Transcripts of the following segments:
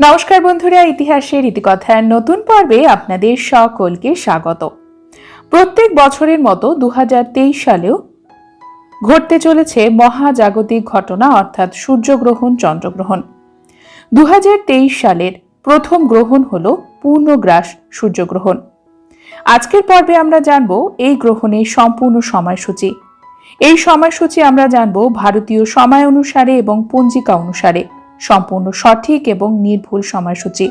নমস্কার বন্ধুরা, ইতিহাসের ইতিকথার নতুন পর্বে আপনাদের সকলকে স্বাগত। প্রত্যেক বছরের মতো দু হাজার তেইশ সালেও ঘটতে চলেছে মহাজাগতিক ঘটনা, অর্থাৎ সূর্যগ্রহণ, চন্দ্রগ্রহণ। দু হাজার তেইশ সালের প্রথম গ্রহণ হল পূর্ণগ্রাস সূর্যগ্রহণ। আজকের পর্বে আমরা জানব এই গ্রহণের সম্পূর্ণ সময়সূচি। এই সময়সূচি আমরা জানব ভারতীয় সময় অনুসারে এবং পঞ্জিকা অনুসারে। সম্পূর্ণ সঠিক এবং নির্ভুল সময়সূচি।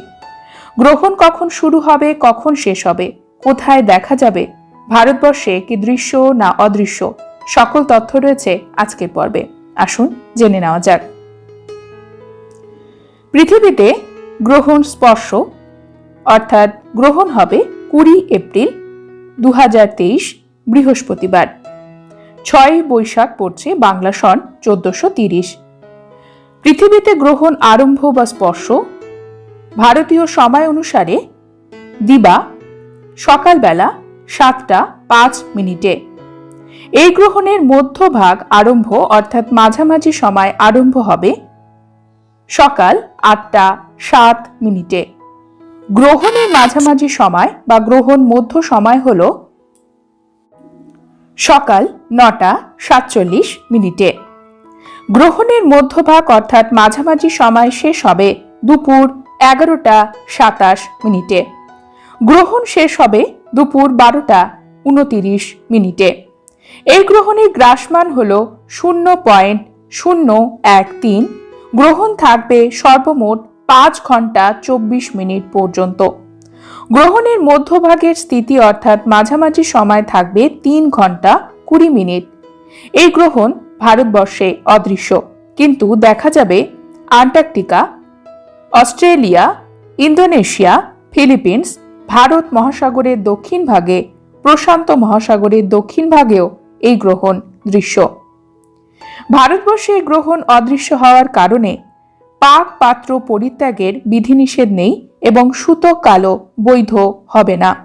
গ্রহণ কখন শুরু হবে, কখন শেষ হবে, কোথায় দেখা যাবে, ভারতবর্ষে কি দৃশ্য না অদৃশ্য, সকল তথ্য রয়েছে আজকের পর্বে। আসুন জেনে নেওয়া যাক। পৃথিবীতে গ্রহণ স্পর্শ, অর্থাৎ গ্রহণ হবে কুড়ি এপ্রিল দু হাজার তেইশ বৃহস্পতিবার। ছয় বৈশাখ পড়ছে বাংলা সন চোদ্দশো তিরিশ। পৃথিবীতে গ্রহণ আরম্ভ বা স্পর্শ, ভারতীয় সময় অনুসারে দিবা সকালবেলা সাতটা পাঁচ মিনিটে। এই গ্রহণের মধ্যভাগ আরম্ভ অর্থাৎ মাঝামাঝি সময় আরম্ভ হবে সকাল আটটা সাত মিনিটে। গ্রহণের মাঝামাঝি সময় বা গ্রহণ মধ্য সময় হল সকাল নটা সাতচল্লিশ মিনিটে। গ্রহণের মধ্যভাগ অর্থাৎ মাঝামাঝি সময় শেষ হবে দুপুর এগারোটা সাতাশ মিনিটে। গ্রহণ শেষ হবে দুপুর বারোটা উনতিরিশ মিনিটে। এই গ্রহণের গ্রাসমান হল শূন্য পয়েন্ট শূন্য এক তিন। গ্রহণ থাকবে সর্বমোট পাঁচ ঘণ্টা চব্বিশ মিনিট পর্যন্ত। গ্রহণের মধ্যভাগের স্থিতি অর্থাৎ মাঝামাঝি সময় থাকবে তিন ঘণ্টা কুড়ি মিনিট। এই গ্রহণ ভারতবর্ষে অদৃশ্য। কিন্তু দেখা যাবে Antarctica, Australia, Indonesia, Philippines, Bharat মহাসাগরের দক্ষিণ ভাগে, প্রশান্ত মহাসাগরের দক্ষিণ ভাগেও এই গ্রহণ দৃশ্য। ভারতবর্ষে গ্রহণ অদৃশ্য হওয়ার কারণে পাক পাত্র পরিত্যাগের বিধিনিষেধ নেই এবং সুতক কালো বৈধ হবে না।